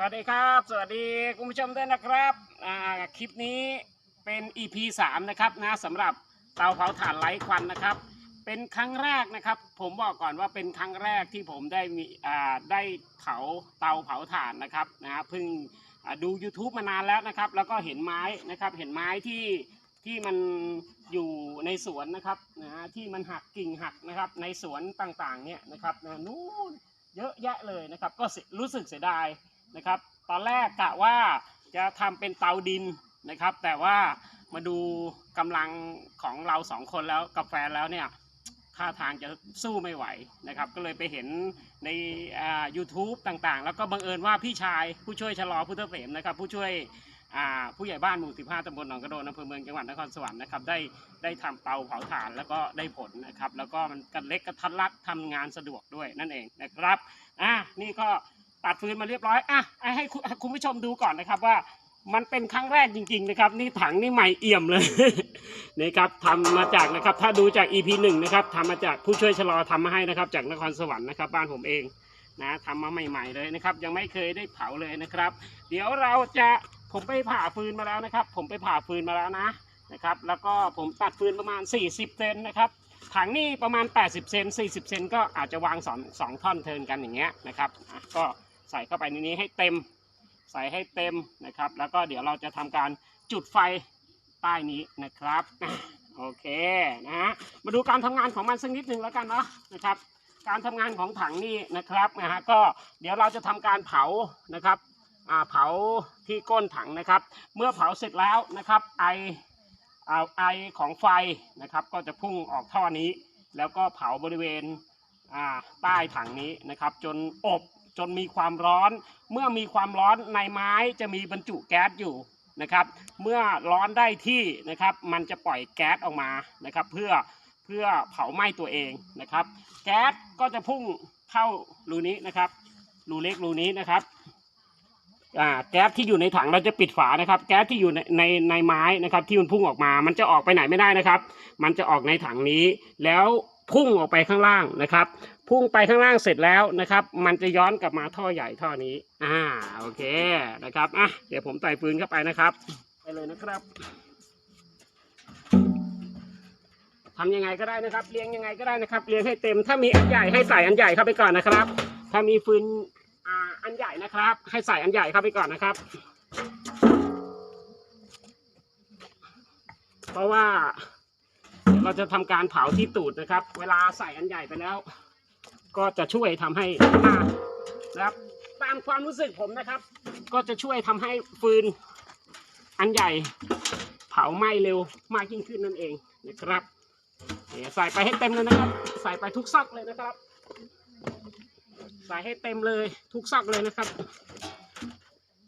สวัสดีครับ สวัสดีคุณผู้ชมด้วยนะครับอ่าคลิปนี้เป็น EP 3 นะครับนะสำหรับเตาเผาถ่านไร้ควันนะครับ เป็นครั้งแรกนะครับ ผมบอกก่อนว่าเป็นครั้งแรกที่ผมได้มีอ่าได้เผาเตาเผาถ่านนะครับนะฮะเพิ่งดู YouTube มานานแล้วนะครับ แล้วก็เห็นไม้นะครับ เห็นไม้ที่ที่มันอยู่ในสวนนะครับนะฮะที่มันหักกิ่งหักนะครับในสวนต่างๆเนี่ยนะครับนะนู่นเยอะแยะเลยนะครับ ก็รู้สึกเสียดาย นะครับ ตอนแรกกะว่าจะทำเป็นเตาดินนะครับ แต่ว่ามาดูกำลังของเราสองคนแล้วกับแฟนแล้วเนี่ยท่าทางจะสู้ไม่ไหวนะครับ ก็เลยไปเห็นในอ่า YouTube ต่างๆ แล้วก็บังเอิญว่าพี่ชายผู้ช่วยชะลอพุทธเสมนะครับ ผู้ช่วยผู้ใหญ่บ้านหมู่ 15ตำบลหนองกระโดนอำเภอเมืองจังหวัดนครสวรรค์นะครับได้ได้ทำเตาเผาถ่านแล้วก็ได้ผลนะครับ แล้วก็มันกันเล็กกระทัดรัดทำงานสะดวกด้วยนั่นเองนะครับอะนี่ก็ ตัดฟืนมาเรียบร้อยอะให้คุณผู้ชมดูก่อนนะครับว่ามันเป็นครั้งแรกจริง ๆ นะครับ นี่ถังนี่ใหม่เอี่ยมเลยนี่ครับทำมาจากนะครับ ถ้าดูจาก EP หนึ่งนะครับทำมาจากผู้ช่วยชะลอทำมาให้นะครับ จากนครสวรรค์นะครับบ้านผมเองนะทำมาใหม่ ๆ เลยนะครับ ยังไม่เคยได้เผาเลยนะครับ เดี๋ยวเราจะผมไปผ่าฟืนมาแล้วนะครับ ผมไปผ่าฟืนมาแล้วนะนะครับ แล้วก็ผมตัดฟืนประมาณ 40เซนนะครับถังนี่ประมาณ 80 เซน40 เซนก็อาจจะวางสองสองท่อนเทินกันอย่างเงี้ยนะครับก็ ใส่เข้าไปในนี้ให้เต็ม ใส่ให้เต็มนะครับ แล้วก็เดี๋ยวเราจะทำการจุดไฟใต้นี้นะครับโอเคนะฮะมาดูการทำงานของมันสักนิดหนึ่งแล้วกันเนาะนะครับ การทำงานของถังนี่นะครับนะฮะก็เดี๋ยวเราจะทำการเผานะครับอ่าเผาที่ก้นถังนะครับ เมื่อเผาเสร็จแล้วนะครับไอเอาไอของไฟนะครับ ก็จะพุ่งออกท่อนี้ แล้วก็เผาบริเวณอ่าใต้ถังนี้นะครับ จนอบ จนมีความร้อน เมื่อมีความร้อนในไม้จะมีบรรจุแก๊สอยู่นะครับ เมื่อร้อนได้ที่นะครับ มันจะปล่อยแก๊สออกมานะครับ เพื่อเพื่อเผาไหม้ตัวเองนะครับ แก๊สก็จะพุ่งเข้ารูนี้นะครับรูเล็กรูนี้นะครับแก๊สที่อยู่ในถังเราจะปิดฝานะครับ แก๊สที่อยู่ในในในไม้นะครับ ที่มันพุ่งออกมา มันจะออกไปไหนไม่ได้นะครับ มันจะออกในถังนี้ แล้ว พุ่งออกไปข้างล่างนะครับ พุ่งไปข้างล่างเสร็จแล้วนะครับ มันจะย้อนกลับมาท่อใหญ่ท่อนี้ อ่าโอเคนะครับอะเดี๋ยวผมใส่ฟืนเข้าไปนะครับ ไปเลยนะครับทำยังไงก็ได้นะครับเรียงยังไงก็ได้นะครับเรียงให้เต็ม ถ้ามีอันใหญ่ให้ใส่อันใหญ่เข้าไปก่อนนะครับ ถ้ามีฟืนอ่าอันใหญ่นะครับ ให้ใส่อันใหญ่เข้าไปก่อนนะครับ เพราะว่า เราจะทำการเผาที่ตูดนะครับ เวลาใส่อันใหญ่ไปแล้ว ก็จะช่วยทำให้อ่านะครับ ตามความรู้สึกผมนะครับ ก็จะช่วยทำให้ฟืนอันใหญ่เผาไหม้เร็วมากยิ่งขึ้นนั่นเองนะครับใส่ไปให้เต็มเลยนะครับ ใส่ไปทุกซอกเลยนะครับ ใส่ให้เต็มเลยทุกซอกเลยนะครับ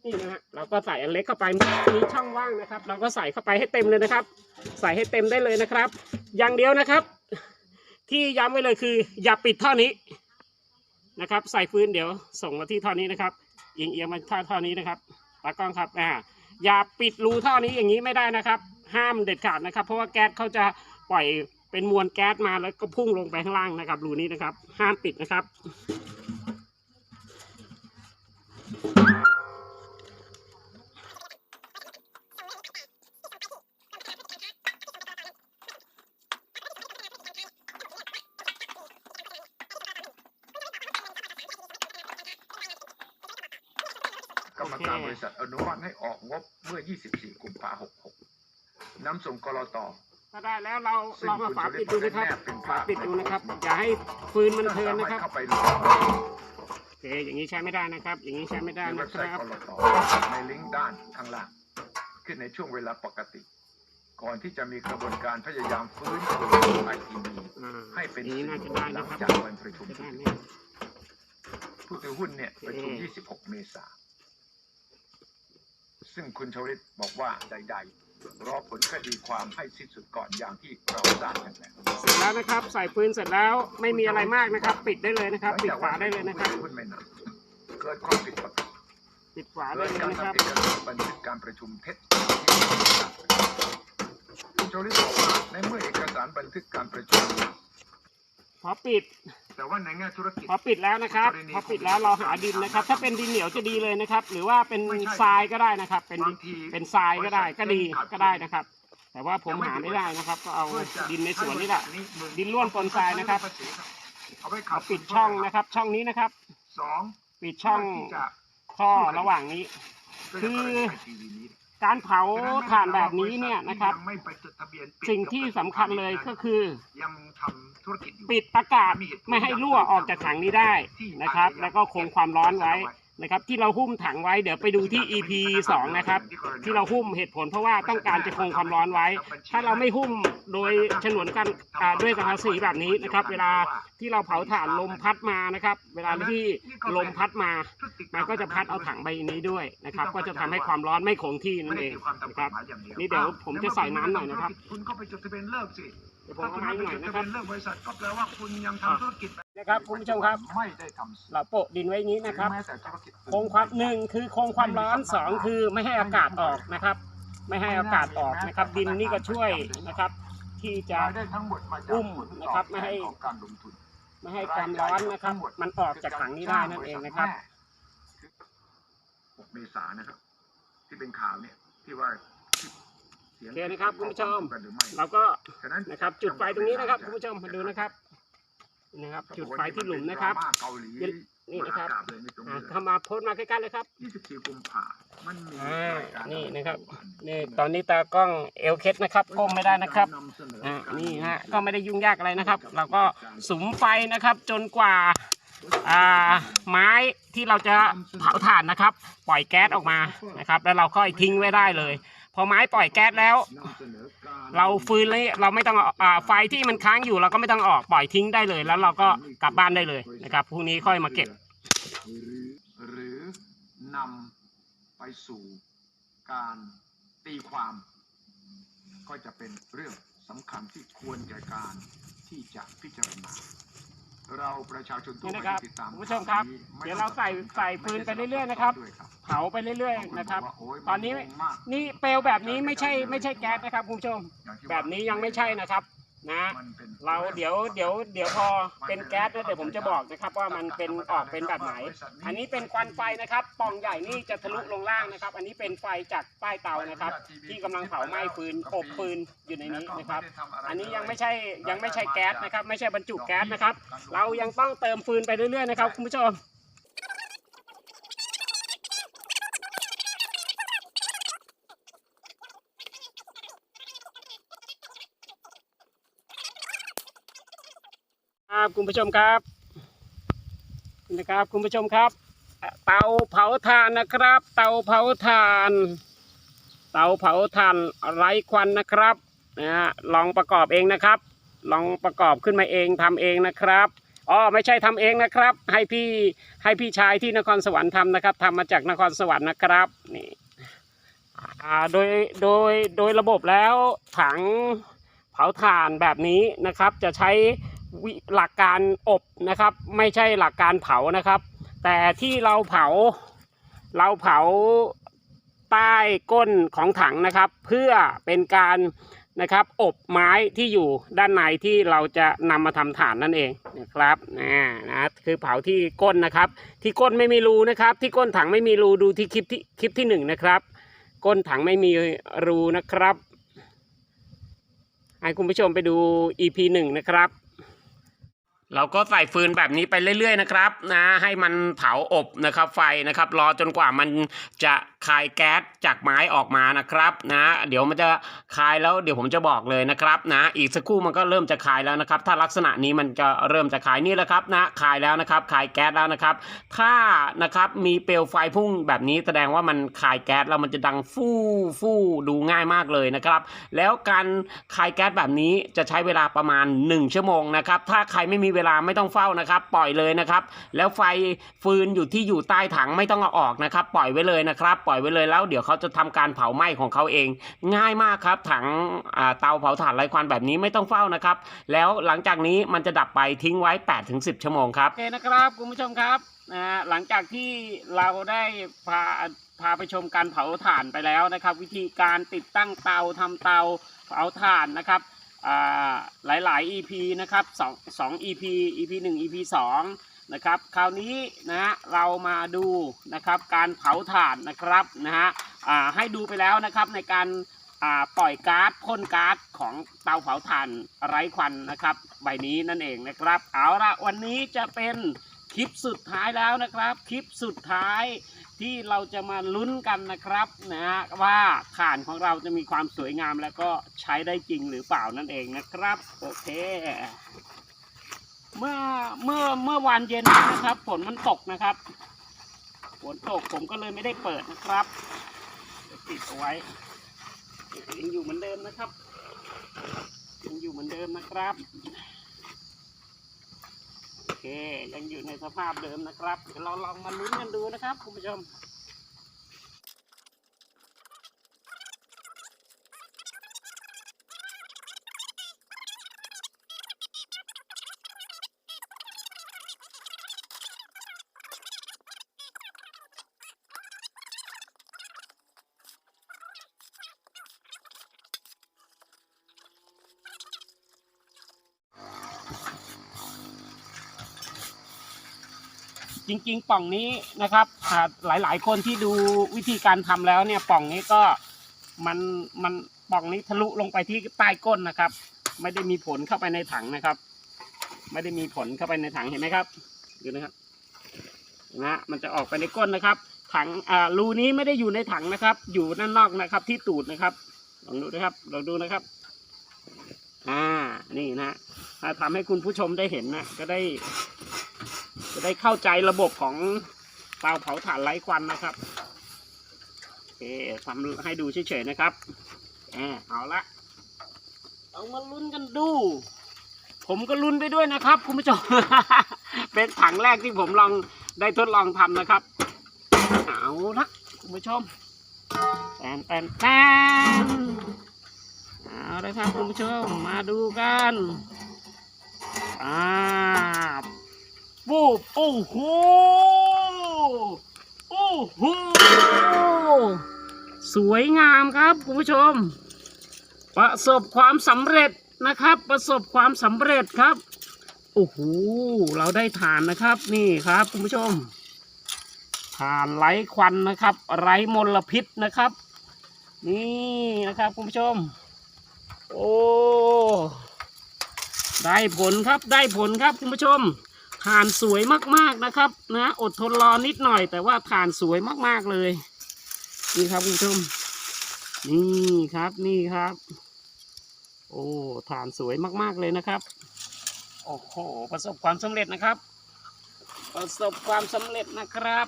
นี่นะฮะเราก็ใส่อันเล็กเข้าไปมีช่องว่างนะครับ เราก็ใส่เข้าไปให้เต็มเลยนะครับ ใส่ให้เต็มได้เลยนะครับ อย่างเดียวนะครับ ที่ย้ำไว้เลยคือ อย่าปิดท่อนี้นะครับ ใส่ฟืนเดี๋ยวส่งมาที่ท่อนี้นะครับเอียงเอียงมาท่อท่อนี้นะครับตากล้องครับอ่าอย่าปิดรูท่อนี้อย่างนี้ไม่ได้นะครับ ห้ามเด็ดขาดนะครับ เพราะว่าแก๊สเขาจะปล่อยเป็นมวลแก๊สมาแล้วก็พุ่งลงไปข้างล่างนะครับ รูนี้นะครับ ห้ามปิดนะครับ งบเมื่อ24กุมภาพันธ์66นำส่งกรตถ้าได้แล้วเราซึ่งลองมาคุณฝาจะปิดดูนะครับได้เป็นฝาภาพปิดดูนะครับอย่าให้ฟืนมันเทินสานะมารถครับเข้าไปโหลดโอเคอย่างนี้ใช้ไม่ได้นะครับ อย่างนี้ใช้ไม่ได้ในเว็นะบคไซต์รับกรตในลิงก์ด้านข้างล่างขึ้นในช่วงเวลาปกติ ก่อนที่จะมีกระบวนการพยายามฟื้นฟูไอทีวีอ่าให้เป็นอย่างนี้น่าจะสื่อได้หลันะงครับจากวันประชุมจะได้ที่ไหมผู้ถือหุ้นเนี่ยประชุม 26 เมษา ซึ่งคุณชวลิตบอกว่าใด ๆ รอผลคดีความให้สิ้นสุดก่อนอย่างที่เราทราบกันแล้วเสร็จแล้วนะครับ ใส่ฟืนเสร็จแล้วไม่มีอะไรมากนะครับ ปิดได้เลยนะครับ ปิดฝาได้เลยนะครับหุ้นไม่นานเกิดความผิดปกติปิดฝาโดได้ยเลยการนะครับ ทำเอกสารบันทึกการประชุมเท็จคุณโจลิตบอกว่าในเมื่อเอกสารบันทึกการประชุม พอปิด แต่ว่าในแง่ธุรกิจ พอปิดแล้วนะครับพอปิดแล้วเราหาดินนะครับ ถ้าเป็นดินเหนียวจะดีเลยนะครับ หรือว่าเป็นทรายก็ได้นะครับ เป็นบางทีเป็นทรายก็ได้ก็ดีบริษัทก็ได้นะครับ แต่ว่าผมหาไม่ได้นะครับ ก็เอาเพื่อจะดินในสวนนี่แหละให้บริษัทหงดินร่วนปนทรายนะครับเอาไว้ขัเอาบปิดช่องนะครับ ช่องนี้นะครับสองปิดช่องที่จะท่อระหว่างนี้ คือ การเผาถ่านแบบนี้เนี่ยนะครับยังไม่ไปจดทะเบียนปิดสิ่งที่สำคัญเลยก็คือยังทำธุรกิจอยู่ปิดอากาศไม่ให้รั่วออกจากถังนี้ได้นะครับ แล้วก็คงความร้อนไว้ นะครับ ที่เราหุ้มถังไว้เดี๋ยวไปดูที่ EP 2 นะครับ ที่เราหุ้มเหตุผลเพราะว่าต้องการจะคงความร้อนไว้ ถ้าเราไม่หุ้มโดยฉนวนกันอ่าด้วยสังกะสีแบบนี้นะครับ เวลาที่เราเผาถ่านลมพัดมานะครับ เวลาที่ลมพัดมา มันก็จะพัดเอาถังใบนี้ด้วยนะครับ ก็จะทำให้ความร้อนไม่คงที่นั่นเองนะครับนี่เดี๋ยวผมจะใส่น้ำหน่อยนะครับ คุณก็ไปจดทะเบียนเลิกสิเดี๋ยวผมเอาไม้หน่อยนะครับถ้าคุณไม่ไปจดทะเบียนเลิกบริษัทก็แปลว่าคุณยังทำธุรกิจนะครับคุณผู้ชมครับไม่ได้ทำเราโปะดินไว้อย่างนี้นะครับแม้แต่ธุรกิจคงความหนึ่งคือคงความร้อนสองคือไม่ให้อากาศออกนะครับ ไม่ให้อากาศออกนะครับ ดินนี่ก็ช่วยนะครับ ที่จะรายได้ทั้งหมดมาจากอุ้มผลตอนะครับไม่ให้ของการลงทุนไม่ให้ความร้อนนะครับ มันออกจากถังนี้ได้นั่นเองนะครับ6เมษายนนะครับ ที่เป็นข่าวเนี่ยที่ว่าสียง โอเคนะครับคุณผู้ชมกันหรือไม่เราก็ฉนั้นนะครับจุดไฟตรงนี้นะครับคุณผู้ชมมาดูนะครับนี่นะครับ จุดไฟที่หลุมนะครับเกาหลีนี่นะครับประกาศเลยนี่ตรงอ่านี้เลยเข้ามาโพสต์มาใกล้ๆเลยครับ24กุมภามันมีอ่ารายการนี่นะครับนี่ตอนนี้ตากล้องเอลเคสนะครับก้มไม่ได้นะครับนำเสนออ่าการนี่ฮะก็ไม่ได้ยุ่งยากอะไรนะครับ เราก็สุมไฟนะครับ จนกว่า อ่าไม้ที่เราจะเผาถ่านนะครับ ปล่อยแก๊สออกมานะครับ แล้วเราค่อยทิ้งไว้ได้เลย พอไม้ปล่อยแก๊สแล้ว เราฟืนเลยเราไม่ต้องอ่าไฟที่มันค้างอยู่เราก็ไม่ต้องออกปล่อยทิ้งได้เลย แล้วเราก็กลับบ้านได้เลยนะครับพรุ่งนี้ค่อยมาเก็บ หรือหรือนำไปสู่การตีความ ก็จะเป็นเรื่องสำคัญที่ควรแก่การที่จะพิจารณา เราประชาชนทั่วนี่ไปนะครับที่ติดตามคุณผู้ชมครับข่าวนี้เดี๋ยวเราใส่ใส่ฟืนไปเรื่อยๆนะครับด้วยครับเผาไปเรื่อย ๆ นะครับบางว่าโยตอนนี้มังงมากนี่เปลวแบบนี้ไม่ใช่ไม่ใช่แก๊สนะครับคุณผู้ชม อย่างที่ว่า แบบนี้ยังไม่ใช่นะครับ นะมันเป็นเราเดี๋ยวเดี๋ยวเดี๋ยวพอเป็นแก๊สแล้วเดี๋ยวผมจะบอกนะครับ ว่ามันเป็นออกเป็นแบบไหน อันนี้เป็นควันไฟนะครับปล่องใหญ่นี่จะทะลุลงล่างนะครับ อันนี้เป็นไฟจากใต้เตานะครับ ที่กำลังเผาไหม้ฟืนอบฟืนอยู่ในนี้นะครับ อันนี้ยังไม่ใช่ยังไม่ใช่แก๊สนะครับ ไม่ใช่บรรจุแก๊สนะครับ เรายังต้องเติมฟืนไปเรื่อยๆนะครับคุณผู้ชม ครับคุณผู้ชมครับนะครับคุณผู้ชมครับ เตาเผาถ่านนะครับ เตาเผาถ่าน เตาเผาถ่านไร้ควันนะครับนะฮะลองประกอบเองนะครับ ลองประกอบขึ้นมาเองทำเองนะครับอ๋อไม่ใช่ทำเองนะครับ ให้พี่ให้พี่ชายที่นครสวรรค์ทำนะครับทำมาจากนครสวรรค์นะครับนี่อ่าโดยโดยโดยระบบแล้วถังเผาถ่านแบบนี้นะครับ จะใช้ หลักการอบนะครับ ไม่ใช่หลักการเผานะครับ แต่ที่เราเผาเราเผาใต้ก้นของถังนะครับ เพื่อเป็นการนะครับอบไม้ที่อยู่ด้านในที่เราจะนำมาทำฐานนั่นเองนะครับนะนะคือเผาที่ก้นนะครับ ที่ก้นไม่มีรูนะครับ ที่ก้นถังไม่มีรูดูที่คลิปที่คลิปที่หนึ่งนะครับ ก้นถังไม่มีรูนะครับให้คุณผู้ชมไปดู EP หนึ่งนะครับ เราก็ใส่ฟืนแบบนี้ไปเรื่อยๆนะครับนะให้มันเผาอบนะครับไฟนะครับรอจนกว่ามันจะ คายแก๊สจากไม้ออกมานะครับนะเดี๋ยวมันจะคายแล้วเดี๋ยวผมจะบอกเลยนะครับนะอีกสักครู่มันก็เริ่มจะคายแล้วนะครับ ถ้าลักษณะนี้มันจะเริ่มจะคายนี่แหละครับนะคายแล้วนะครับคายแก๊สแล้วนะครับ ถ้านะครับมีเปลวไฟพุ่งแบบนี้แสดงว่ามันคายแก๊สแล้วมันจะดังฟู่ฟู่ดูง่ายมากเลยนะครับ แล้วการคายแก๊สแบบนี้จะใช้เวลาประมาณ 1 ชั่วโมงนะครับถ้าใครไม่มีเวลาไม่ต้องเฝ้านะครับปล่อยเลยนะครับ แล้วไฟฟืนอยู่ที่อยู่ใต้ถังไม่ต้องเอาออกนะครับ ปล่อยไว้เลยนะครับล่อยไว้เลยแล้วเดี๋ยวเขาจะทำการเผาไหม้ของเขาเอง ง่ายมากครับ ถังเตาเผาถ่านไร้ควันแบบนี้ไม่ต้องเฝ้านะครับ แล้วหลังจากนี้มันจะดับไปทิ้งไว้8-10ชั่วโมงครับโอเคนะครับคุณผู้ชมครับนะหลังจากที่เราได้พาพาไปชมการเผาถ่านไปแล้วนะครับ วิธีการติดตั้งเตาทำเตาเผาถ่านนะครับอ่าหลายๆ EP นะครับสองสอง EP EP หนึ่ง EP สอง นะครับ คราวนี้นะฮะเรามาดูนะครับการเผาถ่านนะครับนะฮะอ่าให้ดูไปแล้วนะครับในการอ่าปล่อยก๊าซพ่นก๊าซของเตาเผาถ่านไร้ควันนะครับ ใบนี้นั่นเองนะครับ เอาละวันนี้จะเป็นคลิปสุดท้ายแล้วนะครับ คลิปสุดท้ายที่เราจะมาลุ้นกันนะครับนะฮะว่าถ่านของเราจะมีความสวยงามแล้วก็ใช้ได้จริงหรือเปล่านั่นเองนะครับ โอเค เมื่อเมื่อเมื่อวานเย็นนะครับฝนมันตกนะครับฝนตกผมก็เลยไม่ได้เปิดนะครับเดี๋ยวปิดเอาไว้ยังอยู่เหมือนเดิมนะครับยังอยู่เหมือนเดิมนะครับโอเคยังอยู่ในสภาพเดิมนะครับเดี๋ยวเราลองมาลุ้นกันดูนะครับคุณผู้ชม จริงๆ ป่องนี้นะครับหลายๆ คนที่ดูวิธีการทำแล้วเนี่ยป่องนี้ก็มันมันป่องนี้ทะลุลงไปที่ใต้ก้นนะครับ ไม่ได้มีผลเข้าไปในถังนะครับ ไม่ได้มีผลเข้าไปในถังเห็นไหมครับดูนะครับนะฮะมันจะออกไปในก้นนะครับ ถังอ่ารูนี้ไม่ได้อยู่ในถังนะครับ อยู่ด้านนอกนะครับ ที่ตูดนะครับลองดูนะครับลองดูนะครับ อ่านี่นะถ้าทำให้คุณผู้ชมได้เห็นนะก็ได้ จะได้เข้าใจระบบของเตาเผาถ่านไร้ควันนะครับโอเคทำให้ดูเฉยๆนะครับแอบเอาละเอามาลุ้นกันดู ผมก็ลุ้นไปด้วยนะครับคุณผู้ชม เป็นถังแรกที่ผมลองได้ทดลองทำนะครับ เอาละคุณผู้ชมแปนแปนแปนเอาละครับคุณผู้ชมมาดูกันอ่า ปูโอ้โหโอ้โหสวยงามครับคุณผู้ชม ประสบความสำเร็จนะครับ ประสบความสำเร็จครับโอ้โหเราได้ฐานนะครับนี่ครับคุณผู้ชมฐานไร้ควันนะครับ ไร้มลพิษนะครับ นี่นะครับคุณผู้ชม โอ้ได้ผลครับได้ผลครับคุณผู้ชม ฐานสวยมากๆนะครับ นะอดทนรอนิดหน่อย แต่ว่าฐานสวยมากๆเลย นี่ครับคุณผู้ชมนี่ครับนี่ครับ โอ้ฐานสวยมากๆเลยนะครับ โอ้โหประสบความสำเร็จนะครับ ประสบความสำเร็จนะครับ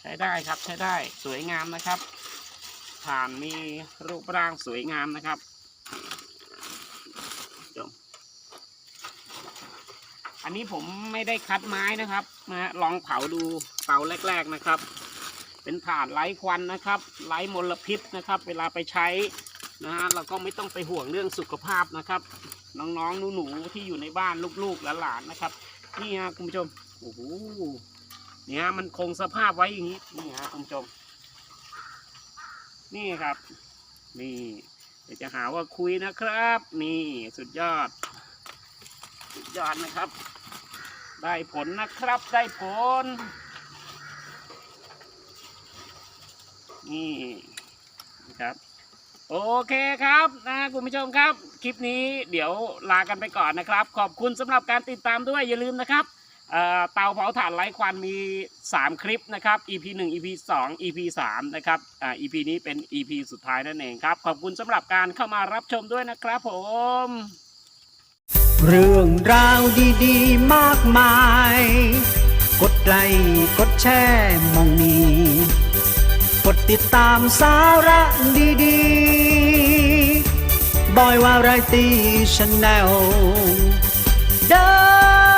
ใช้ได้ครับใช้ได้สวยงามนะครับฐานมีรูปร่างสวยงามนะครับ อันนี้ผมไม่ได้คัดไม้นะครับนะลองเผาดูเตาแรก ๆนะครับ เป็นถ่านไร้ควันนะครับไร้มลพิษนะครับ เวลาไปใช้นะฮะเราก็ไม่ต้องไปห่วงเรื่องสุขภาพนะครับ น้องๆหนูๆที่อยู่ในบ้านลูกๆหลานๆนะครับนี่ฮะคุณผู้ชมโอ้โหเนี่ยมันคงสภาพไว้อย่างนี้นี่ฮะคุณผู้ชมนี่ครับ นี่เดี๋ยวจะหาว่าคุยนะครับ นี่สุดยอด สุดยอดนะครับ ได้ผลนะครับได้ผล นี่ครับโอเคครับนะคุณผู้ชมครับ คลิปนี้เดี๋ยวลากันไปก่อนนะครับ ขอบคุณสำหรับการติดตามด้วยอย่าลืมนะครับเตาเผาถ่านไร้ควันมี 3 คลิปนะครับ EP 1 EP 2 EP 3นะครับ EP นี้เป็น EP สุดท้ายนั่นเองครับ ขอบคุณสำหรับการเข้ามารับชมด้วยนะครับผม เรื่องราวดีๆ มากมาย กดไลค์กดแชร์มองนี้กดติดตามสาระดีๆบอยวาไรตี้ชาแนลเด้อ